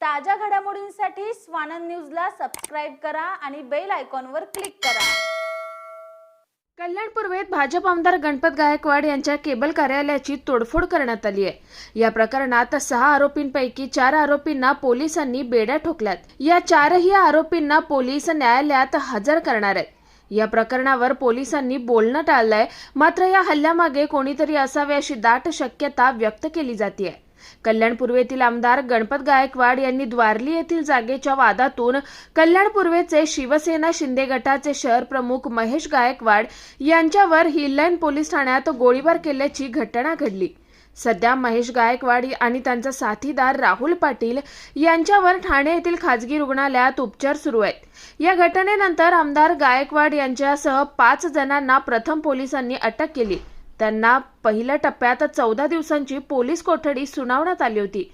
ताज्या घडामोडींसाठी स्वानंद न्यूजला सबस्क्राईब करा आणि बेल आयकॉनवर क्लिक करा. कल्याण पूर्वेत भाजप आमदार गणपत गायकवाड यांच्या केबल कार्यालयाची तोडफोड करण्यात आली आहे. या प्रकरणात सहा आरोपींपैकी चार आरोपींना पोलिसांनी बेड्या ठोकल्यात. या चारही आरोपींना पोलीस न्यायालयात हजर करणार आहेत. या प्रकरणावर पोलिसांनी बोलणं टाळलंय. मात्र या हल्ल्यामागे कोणीतरी असावे अशी दाट शक्यता व्यक्त केली जाते कल्याण पूर्वेतील आमदार गणपत गायकवाड यांनी द्वारली येथील जागेच्या वादातून कल्याण पूर्वेचे शिवसेना शिंदे गटाचे शहर प्रमुख महेश गायकवाड यांच्यावर हिललाईन पोलीस ठाण्यात गोळीबार केल्याची घटना घडली. सध्या महेश गायकवाड आणि त्यांचा साथीदार राहुल पाटील यांच्यावर ठाणे येथील खाजगी रुग्णालयात उपचार सुरू आहेत. या घटनेनंतर आमदार गायकवाड यांच्यासह पाच जणांना प्रथम पोलिसांनी अटक केली. त्यांना पहिल्या टप्प्यात चौदा दिवसांची पोलीस कोठडी सुनावण्यात आली होती.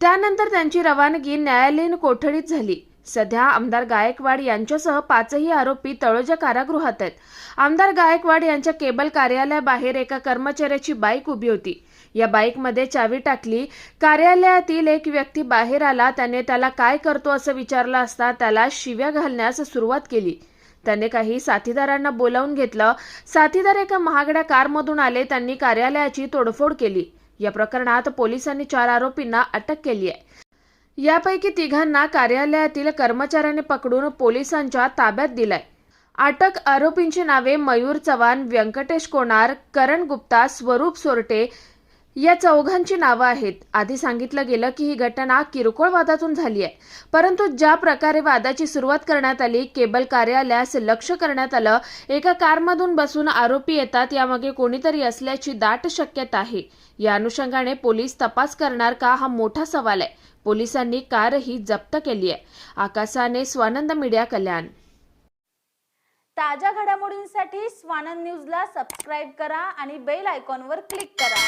त्यानंतर त्यांची रवानगी न्यायालयीन कोठडीत झाली. सध्या आमदार गायकवाड यांच्यासह पाचही आरोपी तळोजा कारागृहात आहेत. आमदार गायकवाड यांच्या केबल कार्यालयाबाहेर एका कर्मचाऱ्याची बाईक उभी होती. या बाईकमध्ये चावी टाकली. कार्यालयातील एक व्यक्ती बाहेर आला. त्याने त्याला काय करतो असं विचारलं असता त्याला शिव्या घालण्यास सुरुवात केली. त्याने काही साथीदारांना बोलावून घेतलं. साथीदार एका महागड्या कारमधून आले. त्यांनी कार्यालयाची तोडफोड केली. या प्रकरणात पोलिसांनी चार आरोपींना अटक केली आहे. यापैकी तिघांना कार्यालयातील कर्मचाऱ्याने पकडून पोलिसांच्या ताब्यात दिलाय. अटक आरोपींची नावे मयूर चव्हाण व्यंकटेश कोणार करण गुप्ता स्वरूप सोरटे या चौघांची नावं आहेत. आधी सांगितलं गेलं की ही घटना किरकोळ वादातून झाली आहे. परंतु ज्या प्रकारे वादाची सुरुवात करण्यात आली केबल कार्यालयास लक्ष करण्यात आलं एका कारमधून बसून आरोपी येतात यामागे कोणीतरी असल्याची दाट शक्यता आहे. या अनुषंगाने पोलीस तपास करणार का हा मोठा सवाल आहे. पोलिसांनी कारही जप्त केली आहे. आकाशाने स्वानंद मीडिया कल्याण. ताज्या घडामोडींसाठी स्वानंद न्यूजला सबस्क्राईब करा आणि बेल आयकॉनवर क्लिक करा.